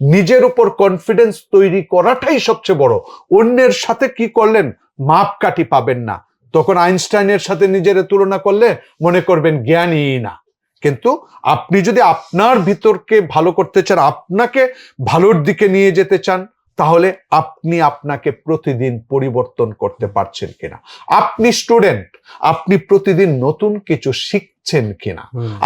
নিজের উপর কনফিডেন্স তৈরি করাটাই সবচেয়ে বড়। অন্যের সাথে কি করলেন, মাপকাঠি পাবেন না। তখন আইনস্টাইনের সাথে নিজের তুলনা করলে মনে করবেন জ্ঞানী না। কিন্তু আপনি যদি আপনার ভিতরকে ভালো করতে চান, আপনাকে ভালোর দিকে নিয়ে যেতে চান, তাহলে আপনি আপনাকে প্রতিদিন পরিবর্তন করতে পারছেন কিনা। আপনি স্টুডেন্ট আপনি প্রতিদিন নতুন কিছু শিখছেন কিনা?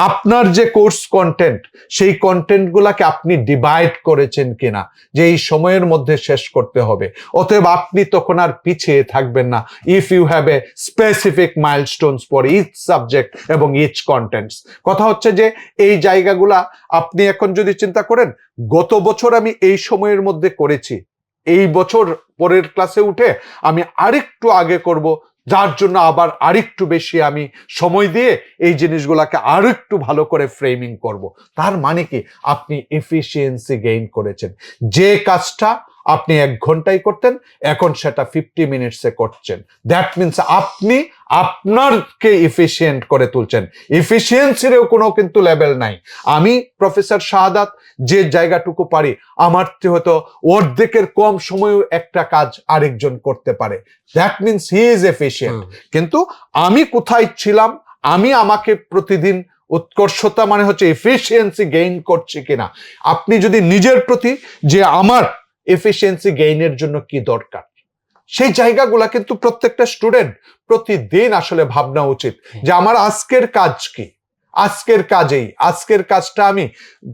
আপনার যে কোর্স কন্টেন্ট সেই কন্টেন্ট গুলাকে আপনি ডিভাইড করেছেন কিনা? যে এই সময়ের মধ্যে শেষ করতে হবে। অতএব আপনি তখন আর পিছিয়ে থাকবেন না। If you have a specific milestones for each subject এবং ইচ কন্টেন্টস কথা হচ্ছে যে এই জায়গাগুলা আপনি এখন যদি চিন্তা করেন গত বছর আমি এই সময়ের মধ্যে করেছি। এই বছর পরের ক্লাসে উঠে আমি আরেকটু আগে করব যার জন্য আবার আরেকটু বেশি আমি সময় দিয়ে এই জিনিসগুলোকে আরও একটু ভালো করে ফ্রেমিং করব। তার মানে কি? আপনি এফিসিয়েন্সি গেইন করেছেন। যে কাজটা আপনি এক ঘন্টায় করতেন এখন সেটা ফিফটি মিনিটসে করছেন। দ্যাট মিনস আপনি আপনারকে এফিসিয়েন্ট করে তুলছেন। এফিসিয়েন্সিরও কোনো কিন্তু লেভেল নাই। আমি প্রফেসর শাহাদাত যে জায়গাটুকু পারি আমার হয়তো অর্ধেকের কম সময়েও একটা কাজ আরেকজন করতে পারে। That means he is efficient কিন্তু আমি কোথায় ছিলাম? আমি আমাকে প্রতিদিন উৎকর্ষতা মানে হচ্ছে এফিসিয়েন্সি গেইন করছি কিনা? আপনি যদি নিজের প্রতি যে আমার এফিসিয়েন্সি গেইনের জন্য কি দরকার? সেই জায়গাগুলা কিন্তু প্রত্যেকটা স্টুডেন্ট প্রতিদিন আসলে ভাবনা উচিত যে আমার আজকের কাজ কি? আজকের কাজেই, আজকের কাজটা আমি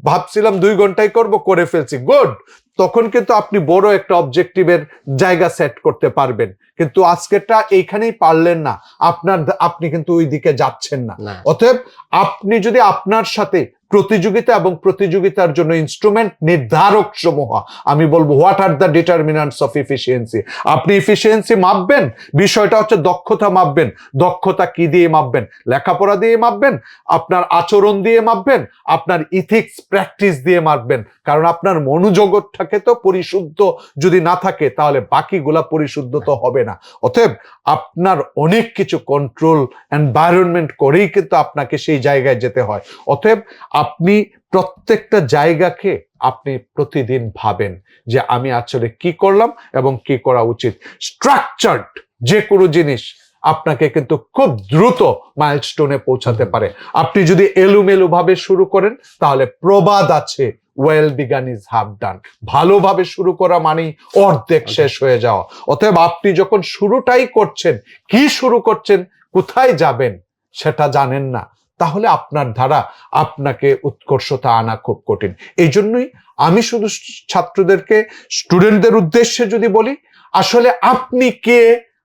ভাবছিলাম দুই ঘন্টায় করব, করে ফেলছি গুড তখন কিন্তু আপনি বড় একটা অবজেক্টিভের জায়গা সেট করতে পারবেন। কিন্তু আজকেরটা এইখানেই পারলেন না। আপনার আপনি কিন্তু ওই দিকে যাচ্ছেন না। অতএব আপনি যদি আপনার সাথে প্রতিযোগিতা এবং প্রতিযোগিতার জন্য ইনস্ট্রুমেন্ট নির্ধারক সমূহ আমি বলব what are the determinants of efficiency আপনি ইফিসিয়েন্সি মাপবেন বিষয়টা হচ্ছে দক্ষতা মাপবেন। দক্ষতা কি দিয়ে মাপবেন? লেখাপড়া দিয়ে মাপবেন আপনার আচরণ দিয়ে মাপবেন আপনার ইথিক্স প্র্যাকটিস দিয়ে মাপবেন। কারণ আপনার মনোজগৎটাকে তো পরিশুদ্ধ যদি না থাকে তাহলে বাকিগুলা পরিশুদ্ধ তো হবে না। অতএব আপনার অনেক কিছু কন্ট্রোল এনভায়রনমেন্ট করেই কিন্তু আপনাকে সেই জায়গায় যেতে হয়। অতএব আপনি প্রত্যেকটা জায়গাকে আপনি প্রতিদিন ভাবেন যে আমি আসলে কি করলাম এবং কি করা উচিত। স্ট্রাকচার্ড যে কোনো জিনিস আপনাকে কিন্তু খুব দ্রুত মাইলস্টোনে পৌঁছাতে পারে। আপনি যদি এলোমেলো ভাবে শুরু করেন তাহলে প্রবাদ আছে well begun is half done ভালোভাবে শুরু করা মানেই অর্ধেক শেষ হয়ে যাওয়া। অতএব আপনি যখন শুরুটাই করছেন কি শুরু করছেন কোথায় যাবেন সেটা জানেন না। তাহলে আপনার দ্বারা আপনাকে উৎকর্ষতা আনা খুব কঠিন। এই জন্যই আমি শুধু ছাত্রদেরকে স্টুডেন্টদের উদ্দেশ্যে যদি বলি আসলে আপনি কে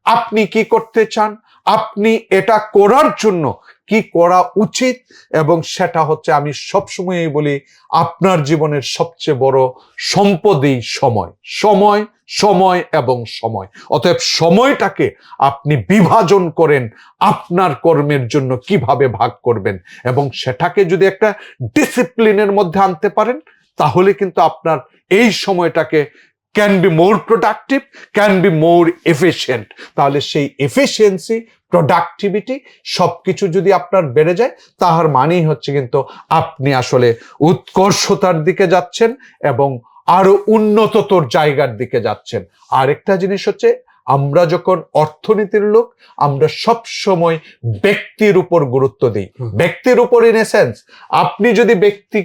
আপনি কি করতে চান আপনি এটা করার জন্য কি করা উচিত এবং সেটা হচ্ছে আমি সবসময়ই বলি আপনার জীবনের সবচেয়ে বড় সম্পদই সময়। সময় সময় এবং সময়। অতএব সময়টাকে আপনি বিভাজন করেন আপনার কর্মের জন্য কীভাবে ভাগ করবেন এবং সেটাকে যদি একটা ডিসিপ্লিনের মধ্যে আনতে পারেন, তাহলে কিন্তু আপনার এই সময়টাকে can be more productive can be more efficient তাহলে সেই এফিসিয়েন্সি প্রোডাক্টিভিটি সবকিছু যদি আপনার বেড়ে যায় তাহার মানেই হচ্ছে কিন্তু আপনি আসলে উৎকর্ষতার দিকে যাচ্ছেন এবং আরও উন্নততর জায়গার দিকে যাচ্ছেন। আরেকটা জিনিস হচ্ছে আমরা যখন অর্থনীতির লোক আমরা সব সময় ব্যক্তির উপর গুরুত্ব দিই। ব্যক্তির উপর ইন এ সেন্স আপনি যদি ব্যক্তি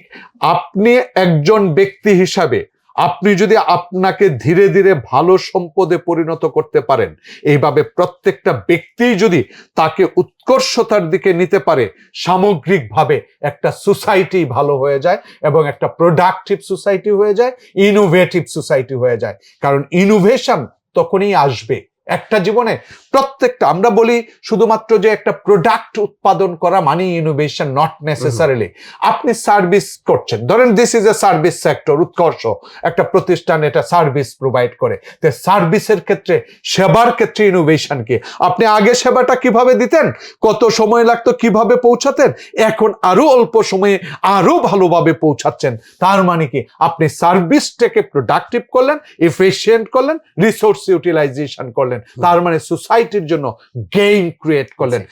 আপনি একজন ব্যক্তি হিসাবে আপনি যদি আপনাকে ধীরে ধীরে ভালো সম্পদে পরিণত করতে পারেন, এইভাবে প্রত্যেকটা ব্যক্তি যদি তাকে উৎকর্ষতার দিকে নিতে পারে, সামগ্রিকভাবে একটা সোসাইটি ভালো হয়ে যায় এবং একটা প্রোডাক্টিভ সোসাইটি হয়ে যায়, ইনোভেটিভ সোসাইটি হয়ে যায়। কারণ ইনোভেশন তখনই আসবে। একটা জীবনে প্রত্যেকটা আমরা বলি শুধুমাত্র যে একটা প্রোডাক্ট উৎপাদন করা মানে ইনোভেশন নট নেসেসারিলি আপনি সার্ভিস করছেন। ধরেন this is a service sector উৎকর্ষ একটা প্রতিষ্ঠান এটা সার্ভিস প্রোভাইড করে। তো সার্ভিসের ক্ষেত্রে সেবার ক্ষেত্রে ইনোভেশন কি? আপনি আগে সেবাটা কীভাবে দিতেন? কত সময় লাগতো কীভাবে পৌঁছাতেন? এখন আরও অল্প সময়ে আরও ভালোভাবে পৌঁছাচ্ছেন। তার মানে কি? আপনি সার্ভিসটাকে প্রোডাক্টিভ করলেন এফিসিয়েন্ট করলেন রিসোর্স ইউটিলাইজেশন করলেন। তার মানে সোসাইটির জন্য গেইন ক্রিয়েট করলেন।